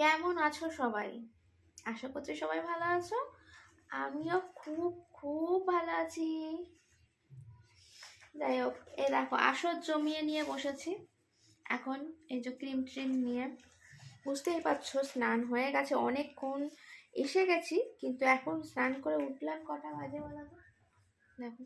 কেমন আছো সবাই? আশা করছি সবাই ভালো আছো। আমিও খুব খুব ভালো আছি। যাই হোক, এ দেখো, আসর জমিয়ে নিয়ে বসেছি। এখন এই যে ক্রিম ট্রিম নিয়ে, বুঝতেই পারছ, স্নান হয়ে গেছে। অনেকক্ষণ এসে গেছি, কিন্তু এখন স্নান করে উঠলাম কটা বাজে বলো দেখো।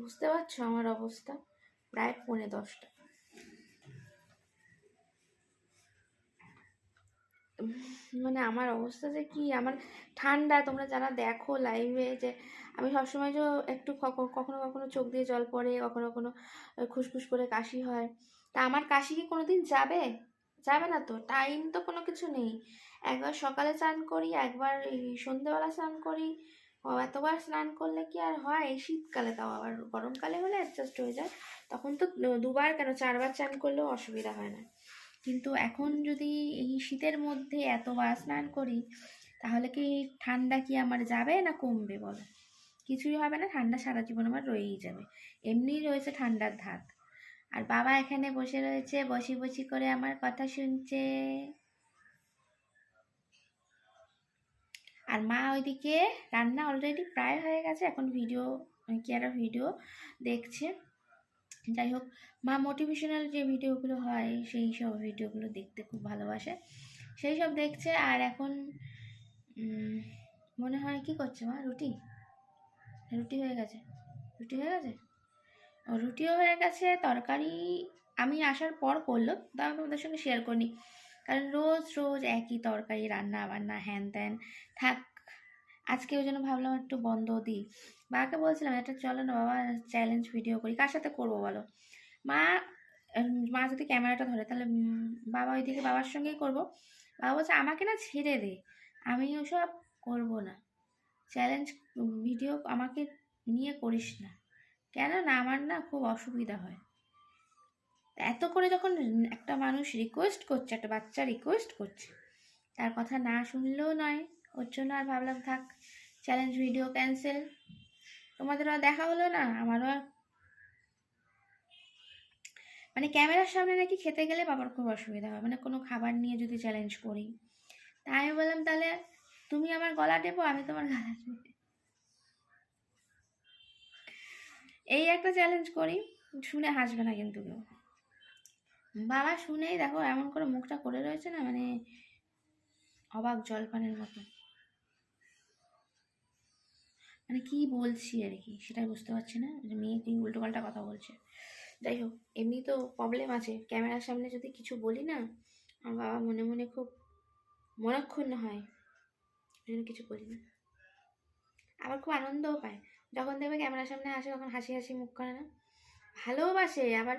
বুঝতে পারছ আমার অবস্থা? প্রায় পৌনে দশটা। মানে আমার অবস্থা যে কি? আমার ঠান্ডা, তোমরা যারা দেখো লাইভে যে আমি সবসময় যে একটু কখনো কখনো চোখ দিয়ে জল পড়ে, কখনো কখনো খুসখুস করে কাশি হয়। তা আমার কাশি কি কোনোদিন যাবে? যাবে না তো টাইম তো কোনো কিছু নেই। একবার সকালে স্নান করি, একবার সন্ধেবেলা স্নান করি। এতবার স্নান করলে কি আর হয়? এই শীতকালে তাও আবার গরমকালে হলে অ্যাডজাস্ট হয়ে যায়। তখন তো দুবার কেন? চারবার স্নান করলেও অসুবিধা হয় না। কিন্তু এখন যদি এই শীতের মধ্যে এতবার স্নান করি, তাহলে কি ঠান্ডা কি আমার যাবে না কমবে বলো? কিছুই হবে না, ঠান্ডা সারা জীবন আমার রয়েই যাবে। এমনিই রয়েছে ঠান্ডার ধাত। আর বাবা এখানে বসে রয়েছে, বসি বসি করে আমার কথা শুনছে। আর মা ওইদিকে, রান্না অলরেডি প্রায় হয়ে গেছে, এখন ভিডিও কি একটা ভিডিও দেখছে। যাই হোক, মা মোটিভেশনাল যে ভিডিওগুলো হয়, সেই সব ভিডিওগুলো দেখতে খুব ভালোবাসে। সেই সব দেখছে আর এখন মনে হয় কি করছে মা? রুটি? রুটি হয়ে গেছে। রুটি হয়ে গেছে? রুটিও হয়ে গেছে, তরকারি আমি আসার পর করল তা আমি তোমাদের সঙ্গে শেয়ার করিনি। কারণ রোজ রোজ একই তরকারি রান্না বান্না হ্যান ত্যান থাক আজকে ওই জন্য ভাবলাম একটু বন্ধ দিই। বাবাকে বলছিলাম একটা চলো না বাবা চ্যালেঞ্জ ভিডিও করি। কার সাথে করব বলো? মা মা যদি ক্যামেরাটা ধরে, তাহলে বাবা ওইদিকে বাবার সঙ্গেই করব। বাবা বলছে, আমাকে না ছেড়ে দে। আমি ওসব করব না। চ্যালেঞ্জ ভিডিও আমাকে নিয়ে করিস না। কেন না আমার না খুব অসুবিধা হয়। এত করে যখন একটা মানুষ রিকোয়েস্ট করছে, একটা বাচ্চা রিকোয়েস্ট করছে, তার কথা না শুনলেও নয়। ওর জন্য আর ভাবলাম থাক চ্যালেঞ্জ ভিডিও ক্যান্সেল তোমাদেরও আর দেখা হলো না, আমারও আর মানে ক্যামেরার সামনে নাকি খেতে গেলে বাবার খুব অসুবিধা হয় মানে কোনো খাবার নিয়ে যদি চ্যালেঞ্জ করি। তাই আমি বললাম, তাহলে তুমি আমার গলা টেপো, আমি তোমার গলা টেপো। এই একটা চ্যালেঞ্জ করি, শুনে হাসবে না কিন্তু কেউ। বাবা শুনেই দেখো, এমন করে মুখটা করে রয়েছে না মানে অবাক জলপানের মতো। মানে কি বলছি আর কি, সেটাই বুঝতে পারছি না। যে মেয়ে কি উল্টো পাল্টা কথা বলছে। যাই হোক, এমনি তো প্রবলেম আছে। ক্যামেরার সামনে যদি কিছু বলি না, আমার বাবা মনে মনে খুব মনক্ষুণ্ণ হয়। ওই জন্য কিছু বলি না। আবার খুব আনন্দও পায়। যখন দেখবে ক্যামেরার সামনে আসে, তখন হাসি হাসি মুখ করে না। ভালোবাসে, আবার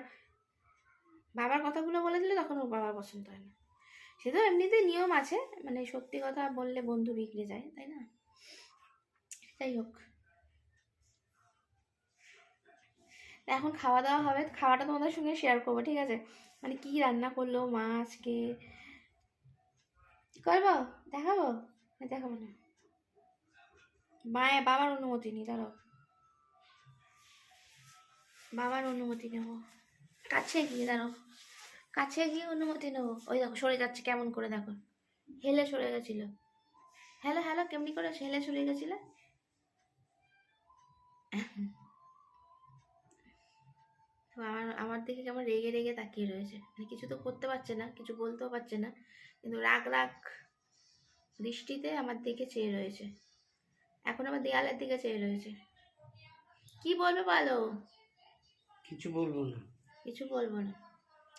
বাবার কথাগুলো বলে দিলে তখন ওর বাবার পছন্দ হয় না। সে তো এমনিতেই নিয়ম আছে। মানে সত্যি কথা বললে বন্ধু বিগড়ে যায়, তাই না? যাই হোক। এখন খাওয়া দাওয়া হবে, খাওয়াটা তোমাদের সঙ্গে শেয়ার করব, ঠিক আছে? মানে কি রান্না করল মা আজকে? করব? দেখাবো? দেখাবো না। মায়ের বাবার অনুমতি নি দাঁড়াও। বাবার অনুমতি নেব। কাছে গিয়ে, দাঁড়াও। কাছে গিয়ে অনুমতি নেব। ওই দেখো, সরে যাচ্ছে, কেমন করে দেখো। হেলে সরে গেছিল। হ্যালো হ্যালো, কেমনি করে? হেলে সরে গেছিল? তো আমার আমার দিকে কেমন রেগে রেগে তাকিয়ে রয়েছে। মানে কিছু তো করতে পারছে না কিছু বলতেও পারছে না কিন্তু রাগ রাগ দৃষ্টিতে আমার দিকে চেয়ে রয়েছে। এখন আমার দেয়ালের দিকে চেয়ে রয়েছে। কি বলবে বলো? কিছু বলব না। কিছু বলব না।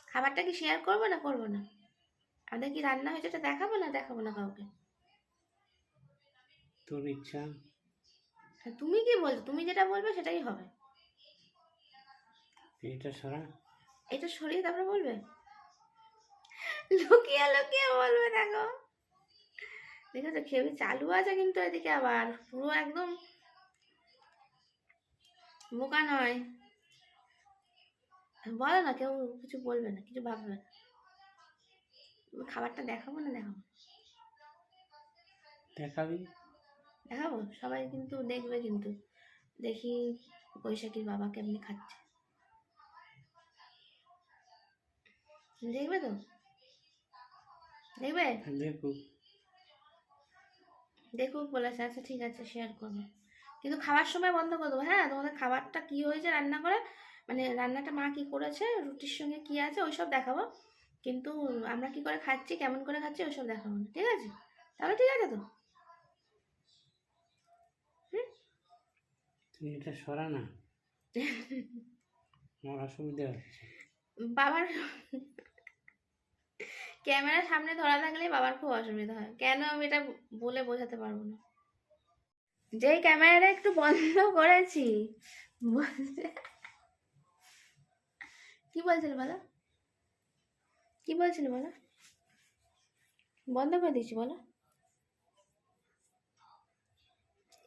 খাবারটা কি শেয়ার করব না করব না? আমাদের কি রান্না হয়েছে এটা দেখাবো না দেখাবো না কাউকে? তোর ইচ্ছা? তুমি কি বলছো? তুমি যেটা বলবে সেটাই হবে। এটা সরা। এটা সরিয়ে তারপরে বলবে? লুকিয়ে লুকিয়ে বলবে দেখো। দেখেছ খেবি চালু আছে কিন্তু এদিকে আবার। পুরো একদম বোকা নয়। বলো না কেউ কিছু বলবে না কিছু ভাববে না। খাবারটা দেখাবো না দেখাবো? দেখাবি? দেখাবো সবাই কিন্তু দেখবে কিন্তু। দেখি বৈশাখীর বাবা কেমনি খাচ্ছে। দেখবে তো? দেখবে? দেখুক। দেখুক বলেছে আচ্ছা ঠিক আছে শেয়ার করব। কিন্তু খাওয়ার সময় বন্ধ করে দেবো। হ্যাঁ তোমাদের খাবারটা কি হয়েছে রান্না করে? মানে রান্নাটা মা কি করেছে? রুটির সঙ্গে কি আছে ওইসব দেখাবো। কিন্তু আমরা কি করে খাচ্ছি কেমন করে খাচ্ছি ওইসব দেখাবো ঠিক আছে? তাহলে ঠিক আছে তো? তুমি এটা সরা না। আমার অসুবিধা হচ্ছে। বাবার ক্যামেরার সামনে ধরা থাকলে বাবার খুব অসুবিধা হয়। কেন আমি এটা বলে বোঝাতে পারব না? যেই ক্যামেরাটা একটু বন্ধ করেছি কি বলছিল বলো? কি বলছিল বলো? বন্ধ করে দিয়েছি বলো।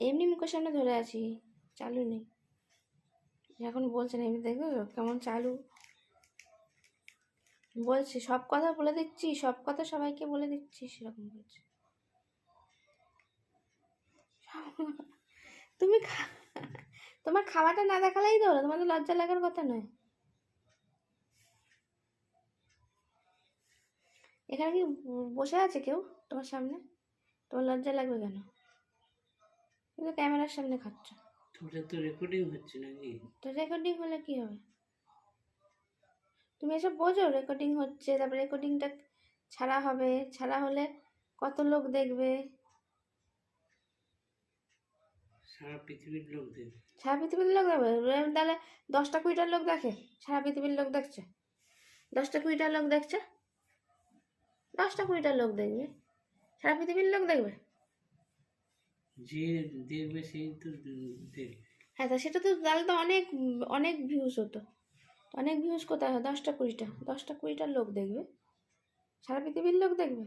এমনি মুখের সামনে ধরে আছি। চালু নেই। এখন বলছেন এমনি দেখো কেমন চালু? বলছি, সব কথা বলে দিচ্ছি, সব কথা সবাইকে বলে দিচ্ছি, সেরকম বলছে। তুমি তোমার খাওয়াটা না দেখালেই তো তোমার লজ্জা লাগার কথা নয়। এখানে কি বসে আছে কেউ তোমার সামনে? তোমার লজ্জা লাগবে কেন? কিন্তু ক্যামেরার সামনে খাচ্ছ। তোটা তো রেকর্ডিং হচ্ছে নাকি? তো রেকর্ডিং হলে কি হবে? তুমি এসব বোঝো রেকর্ডিং হচ্ছে তারপরে রেকর্ডিংটা ছাড়া হবে। ছাড়া হলে কত লোক দেখবে? সারা পৃথিবীর লোক দেখবে সারা পৃথিবীর লোক দেখবে? তাহলে দশটা কুড়িটার লোক দেখে সারা পৃথিবীর লোক দেখছে? দশটা কুড়িটার লোক দেখছে? দশটা কুড়িটার লোক দেখবে? সারা পৃথিবীর লোক দেখবে? যে দেখবে সেই তো দেখবে হ্যাঁ তা সেটা তো তাহলে তো অনেক অনেক ভিউজ হতো। অনেক ভিউজ কোথায় হয়? দশটা কুড়িটা। দশটা কুড়িটার লোক দেখবে। সারা পৃথিবীর লোক দেখবে।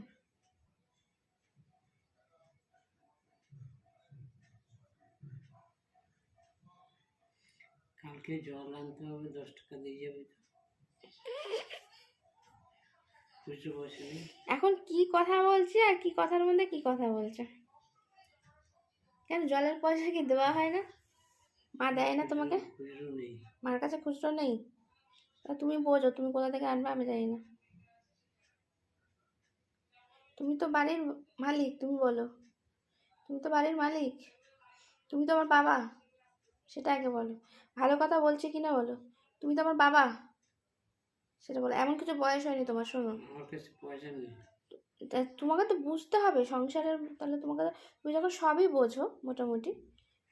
কালকে জল আনতে হবে দশ টাকা দিয়ে যাবে তো। বুঝতে পারছি এখন কি কথা বলছি আর কি কথার মধ্যে কি কথা বলছে? কেন জলের পয়সা কি দেওয়া হয় না? মা দেয় না তোমাকে? মার কাছে খুচরো নেই? তা তুমি বোঝো, তুমি কোথা থেকে আনবে আমি জানি না। তুমি তো বাড়ির মালিক, তুমি বলো। তুমি তো বাড়ির মালিক। তুমি তো আমার বাবা, সেটা আগে বলো। ভালো কথা বলছি কি না বলো। তুমি তো আমার বাবা, সেটা বলো। এমন কিছু বয়স হয়নি তোমার, শোনো। পয়সা নেই। তোমাকে তো বুঝতে হবে সংসারের, তাহলে তোমাকে তুমি যখন সবই বোঝো মোটামুটি,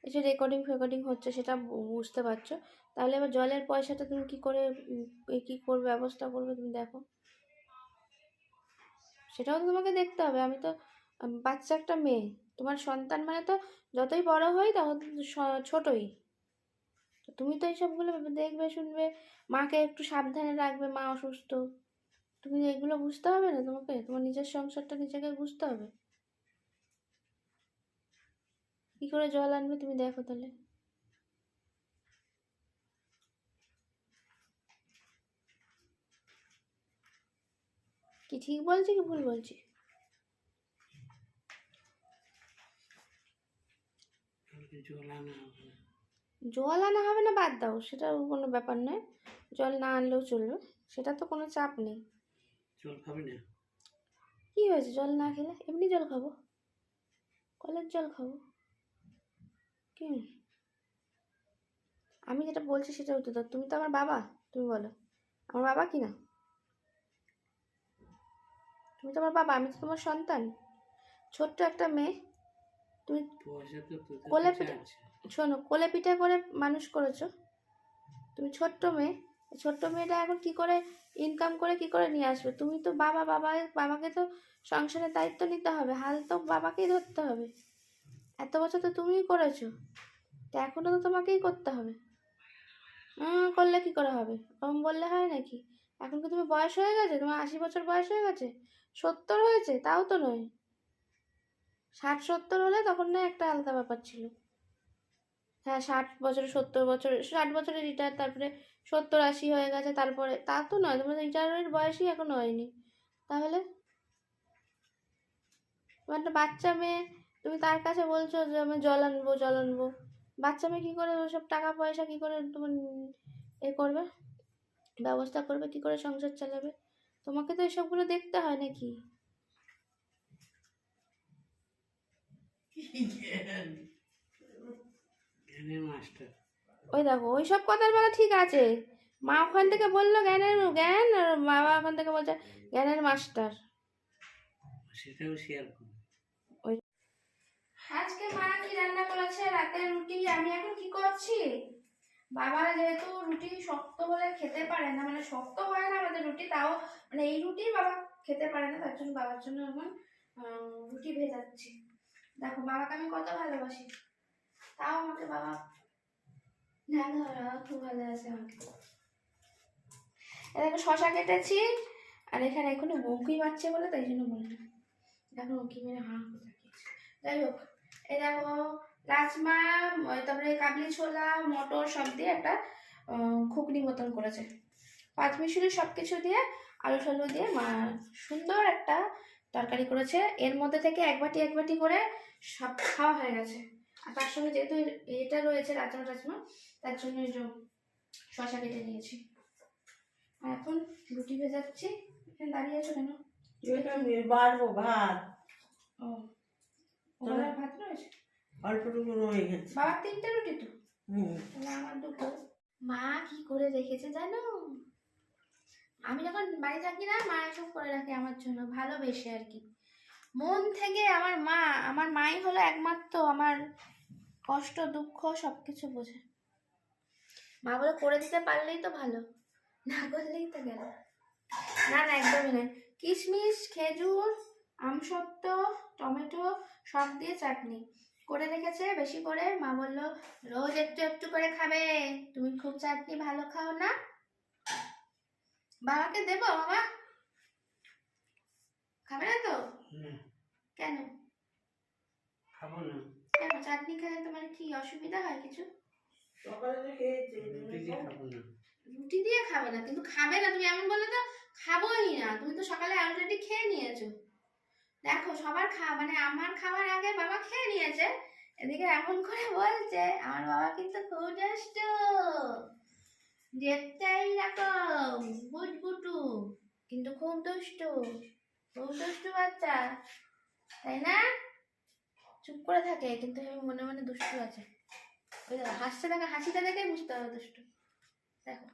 এই যে রেকর্ডিং ফেকর্ডিং হচ্ছে সেটা বুঝতে পারছ, তাহলে এবার জলের পয়সাটা তুমি কি করে কি করবে, ব্যবস্থা করবে তুমি দেখো। সেটাও তো তোমাকে দেখতে হবে, আমি তো বাচ্চা একটা মেয়ে, তোমার সন্তান মানে তো যতই বড় হয় তখন ছোটই। তুমি তো এইসবগুলো দেখবে, শুনবে, মাকে একটু সাবধানে রাখবে, মা অসুস্থ। তুমি এগুলো বুঝতে হবে না তোমাকে? তোমার নিজের সংসারটা নিজেকে বুঝতে হবে। কি করে জল আনবে তুমি দেখো তাহলে। কি ঠিক বলছি কি ভুল বলছি? জল আনা হবে। জল আনা হবে না বাদ দাও সেটা কোনো ব্যাপার নয়। জল না আনলেও চলবে সেটা তো কোনো চাপ নেই। জল খাবে না? কি হয়েছে? জল না খেলে? এমনি জল খাব। কলের জল খাব। কি? আমি যেটা বলছি সেটা উত্তর দাও। তুমি তো আমার বাবা তুমি বলো। আমার বাবা কি না? তুমি তো আমার বাবা আমি তো তোমার সন্তান। ছোট্ট একটা মেয়ে। তুমি কোলে পিঠে- শোনো কোলে পিঠে করে মানুষ করেছ। তুমি ছোট্ট মেয়ে। ছোট্ট মেয়েটা এখন কি করে ইনকাম করে কি করে নিয়ে আসবে? তুমি তো বাবা বাবা, বাবাকে তো সংসারের দায়িত্ব নিতে হবে। হাল তো বাবাকেই ধরতে হবে। এত বছর তো তুমিই করেছ। তো এখনও তো তোমাকেই করতে হবে। করলে কি করে হবে? ওরম বললে হয় নাকি? এখন কি তুমি বয়স হয়ে গেছে? তোমার আশি বছর বয়স হয়ে গেছে? সত্তর হয়েছে? তাও তো নয়। ষাট, সত্তর হলে তখন না একটা আলাদা ব্যাপার ছিল। হ্যাঁ ষাট বছর, সত্তর বছর, ষাট বছরের রিটায়ার তারপরে সত্তর, আশি হয়ে গেছে, তারপরে তা তো নয়, তোমার রিটায়ারের বয়সই এখনও হয়নি। তাহলে? একটা বাচ্চা মেয়ে, তুমি তার কাছে বলছো যে আমি জল আনব জল আনব। বাচ্চা মেয়ে কী করে, ওসব টাকা পয়সা কী করে তোমার এ করবে? ব্যবস্থা করবে, কী করে সংসার চালাবে? তোমাকে তো এসবগুলো দেখতে হয় নাকি? ওই দেখো ওই সব কথার বেলা ঠিক আছে। মা ওখান থেকে বলল জ্ঞানের জ্ঞান আর বাবা ওখান থেকে বলছে জ্ঞানের মাস্টার। সেটাও শেয়ার আজকে মা কি রান্না করেছে? রাতের রুটি। আমি এখন কি করছি? বাবা যেহেতু রুটি শক্ত বলে খেতে পারে না মানে শক্ত হয় না আমাদের রুটি তাও মানে এই রুটি বাবা খেতে পারে না তার জন্য বাবার জন্য এখন রুটি ভেজাচ্ছি। দেখো বাবাকে আমি কত ভালোবাসি। তাও আমাকে বাবা। না না খুব ভালো আছে আমাকে। এখানে শশা কেটেছি, আর এখানে এখনও বউকি মারছে বলে তাই জন্য বললাম। দেখো উঁকি মেরে হাঁ যাই হোক, এই দেখো, রাজমা তারপরে কাবলি ছোলা, মটর সব দিয়ে একটা ঘুগনি মতন করেছে। পাঁচ মিশুরি সব কিছু দিয়ে আলু টালু দিয়ে মা সুন্দর একটা তরকারি করেছে। এর মধ্যে থেকে এক বাটি এক বাটি করে সব খাওয়া হয়ে গেছে। আর তার সঙ্গে যেহেতু এটা রয়েছে রাজমা টাজমা তার জন্য শশা কেটে নিয়েছি। আর এখন রুটি ভেজাচ্ছি। এখানে দাঁড়িয়ে আছো কেন? বাড়বো ভাত। ও আর ভাত রয়েছে? অল্পটুকু রয়ে গেছে। বাবার তিনটে রুটি তো? তাহলে আমার দুটো। মা কি করে রেখেছে জানো? আমি যখন বাড়ি থাকি না মা এসব করে রাখে আমার জন্য ভালোবেসে আর কি। মন থেকে আমার মা, আমার মাই হলো একমাত্র আমার কষ্ট, দুঃখ সব কিছু বোঝে। মা বলে, করে দিতে পারলেই তো ভালো, না করলেই তো গেল। না না, একদমই নয়। কিশমিশ, খেজুর আমসত্ত্ব টমেটো সব দিয়ে চাটনি করে রেখেছে। বেশি করে মা বলল, রোজ একটু একটু করে খাবে। তুমি খুব চাটনি ভালো খাও না? বাবাকে দেবো, বাবা? কেন? খাব না। কেন? চাটনি খেলে তোমার কি অসুবিধা হয় কিছু? সকালে তো খেয়েছি রুটি দিয়ে খাব না। রুটি দিয়ে খাবে না কিন্তু খাবে না তুমি এমন বলে তো খাবোই না। তুমি তো সকালে অলরেডি খেয়ে নিয়েছো। দেখো সবার খাওয়া মানে আমার খাওয়ার আগে বাবা খেয়ে নিয়েছে। এদিকে এমন করে বলছে আমার বাবা কিন্তু খুব দুষ্ট। দেখতেই রকম বুটবুটু কিন্তু খুব দুষ্টু। দুষ্টু বাচ্চা, তাই না? চুপ করে থাকে, কিন্তু মনে মনে দুষ্টু আছে। হাসছে দেখে হাসিটা দেখে বুঝতে হবে দুষ্টু। দেখো।